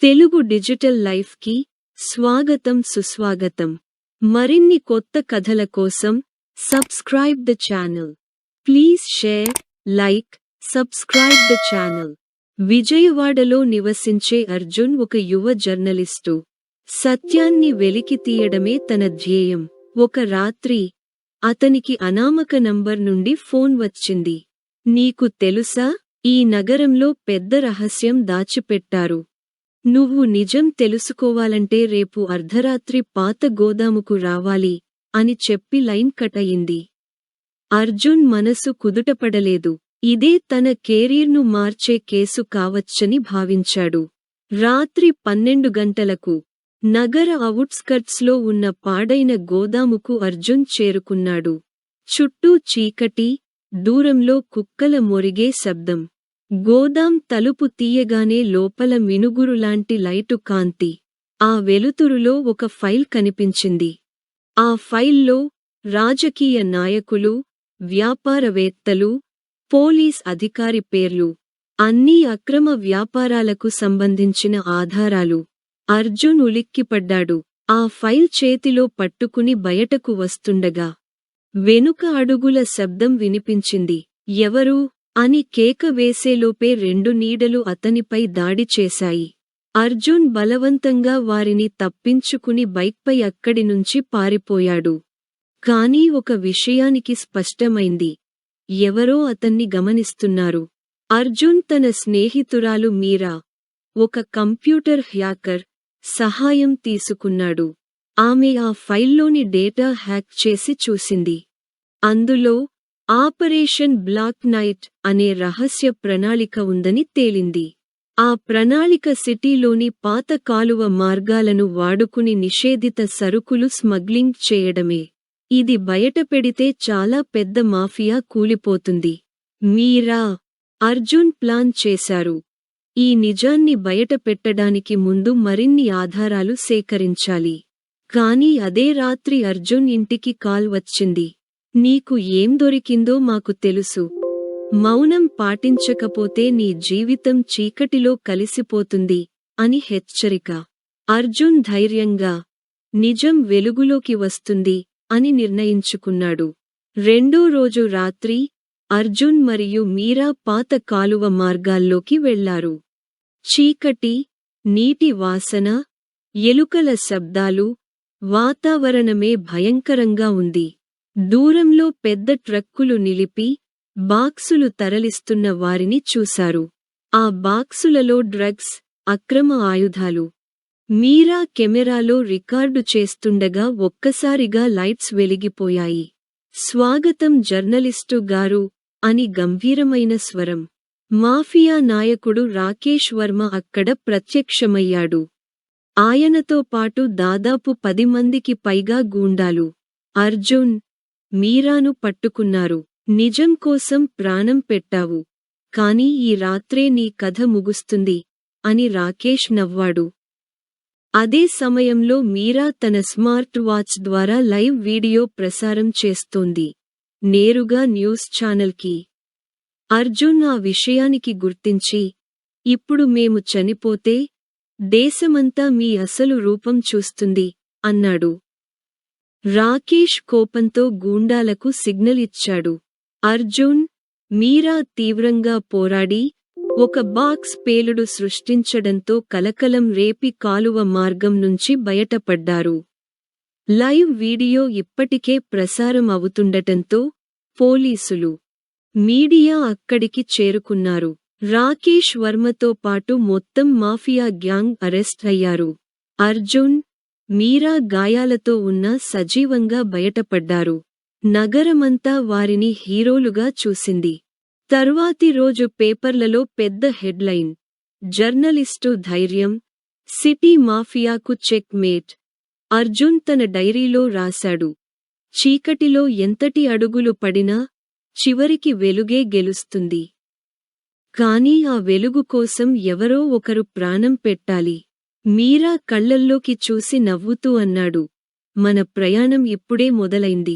Telugu digital లైఫ్కి స్వాగతం సుస్వాగతం. మరిన్ని కొత్త కథల కోసం subscribe the channel. Please share like subscribe the channel. విజయవాడలో నివసించే అర్జున్ ఒక యువ జర్నలిస్టు. సత్యాన్ని వెలికి తీయడమే తన ధ్యేయం. ఒక రాత్రి అతనికి అనామక నంబర్ నుండి ఫోన్ వచ్చింది. నీకు తెలుసా? ఈ నగరంలో పెద్ద రహస్యం దాచిపెట్టారు. నువ్వు నిజం తెలుసుకోవాలంటే రేపు అర్ధరాత్రి పాత గోదాముకు రావాలి అని చెప్పి లైన్ కట్ అయింది. అర్జున్ మనసు కుదుటపడలేదు. ఇదే తన కెరీర్ను మార్చే కేసు కావచ్చని భావించాడు. రాత్రి పన్నెండు గంటలకు నగర అవుట్స్కర్ట్స్లో ఉన్న పాడైన గోదాముకు అర్జున్ చేరుకున్నాడు. చుట్టూ చీకటి దూరంలో కుక్కల మొరిగే శబ్దం. గోదాం తలుపు తీయగానే లోపల మినుగురులాంటి లైటు కాంతి. ఆ వెలుతురులో ఒక ఫైల్ కనిపించింది. ఆ ఫైల్లో రాజకీయ నాయకులు వ్యాపారవేత్తలు పోలీస్ అధికారి పేర్లు అన్నీ అక్రమ వ్యాపారాలకు సంబంధించిన ఆధారాలు. అర్జున్ ఉలిక్కిపడ్డాడు. ఆ ఫైల్ చేతిలో పట్టుకుని బయటకు వస్తుండగా వెనుక అడుగుల శబ్దం వినిపించింది. ఎవరు? అని కేక వేసేలోపే రెండు నీడలు అతనిపై దాడి చేశాయి. అర్జున్ బలవంతంగా వారిని తప్పించుకుని బైక్పై అక్కడి నుంచి పారిపోయాడు. కానీ ఒక విషయానికి స్పష్టమైంది. ఎవరో అతన్ని గమనిస్తున్నారు. అర్జున్ తన స్నేహితురాలు మీరా. ఒక కంప్యూటర్ హ్యాకర్ సహాయం తీసుకున్నాడు. ఆమె ఆ ఫైల్లోని డేటా హ్యాక్ చేసి చూసింది. అందులో ఆపరేషన్ బ్లాక్ నైట్ అనే రహస్య ప్రణాళిక ఉందని తేలింది. ఆ ప్రణాళిక సిటీలోని పాత కాలువ మార్గాలను వాడుకుని నిషేధిత సరుకులు స్మగ్లింగ్ చేయడమే. ఇది బయటపెడితే చాలా పెద్ద మాఫియా కూలిపోతుంది. మీరా! అర్జున్ ప్లాన్ చేశారు. ఈ నిజాన్ని బయట పెట్టడానికి ముందు మరిన్ని ఆధారాలు సేకరించాలి. కాని అదే రాత్రి అర్జున్ ఇంటికి కాల్ వచ్చింది. నీకు ఏం దొరికిందో మాకు తెలుసు. మౌనం పాటించకపోతే నీ జీవితం చీకటిలో కలిసిపోతుంది అని హెచ్చరిక. అర్జున్ ధైర్యంగా నిజం వెలుగులోకి వస్తుంది అని నిర్ణయించుకున్నాడు. రెండో రోజు రాత్రి అర్జున్ మరియు మీరా పాత కాలువ మార్గాల్లోకి వెళ్ళారు. చీకటి నీటి వాసన ఎలుకల శబ్దాలు వాతావరణమే భయంకరంగా ఉంది. దూరంలో పెద్ద ట్రక్కులు నిలిపి బాక్సులు తరలిస్తున్న వారిని చూశారు. ఆ బాక్సులలో డ్రగ్స్ అక్రమ ఆయుధాలు మీరా కెమెరాలో రికార్డు చేస్తుండగా ఒక్కసారిగా లైట్స్ వెలిగిపోయాయి. స్వాగతం జర్నలిస్టు గారు అని గంభీరమైన స్వరం. మాఫియా నాయకుడు రాకేష్ వర్మ అక్కడ ప్రత్యక్షమయ్యాడు. ఆయనతో పాటు దాదాపు పది మందికి పైగా గూండాలు. అర్జున్ మీరాను పట్టుకున్నారు. నిజం కోసం ప్రాణం పెట్టావు. కాని ఈ రాత్రే నీ కథ ముగుస్తుంది అని రాకేష్ నవ్వాడు. అదే సమయంలో మీరా తన స్మార్ట్ వాచ్ ద్వారా లైవ్ వీడియో ప్రసారం చేస్తోంది. నేరుగా న్యూస్ ఛానల్కి. అర్జున్ ఆ విషయానికి గుర్తించి ఇప్పుడు మేము చనిపోతే దేశమంతా మీ అసలు రూపం చూస్తుంది అన్నాడు. రాకేష్ కోపంతో గూండాలకు సిగ్నల్ ఇచ్చాడు. అర్జున్ మీరా తీవ్రంగా పోరాడి ఒక బాక్స్ పేలుడు సృష్టించడంతో కలకలం రేపి కాలువ మార్గం నుంచి బయటపడ్డారు. లైవ్ వీడియో ఇప్పటికే ప్రసారం అవుతుండటంతో పోలీసులు మీడియా అక్కడికి చేరుకున్నారు. రాకేష్ వర్మతో పాటు మొత్తం మాఫియా గ్యాంగ్ అరెస్ట్ అయ్యారు. అర్జున్ మీరా గాయాలతో ఉన్న సజీవంగా బయటపడ్డారు. నగరమంతా వారిని హీరోలుగా చూసింది. తరువాతి రోజు పేపర్లలో పెద్ద హెడ్లైన్. జర్నలిస్టు ధైర్యం. సిటీ మాఫియాకు చెక్ మేట్. అర్జున్ తన డైరీలో రాశాడు. చీకటిలో ఎంతటి అడుగులు పడినా చివరికి వెలుగే గెలుస్తుంది. కాని ఆ వెలుగు కోసం ఎవరో ఒకరు ప్రాణం పెట్టాలి. మీరా కళ్ళల్లోకి చూసి నవ్వుతూ అన్నాడు. మన ప్రయాణం ఇప్పుడే మొదలైంది.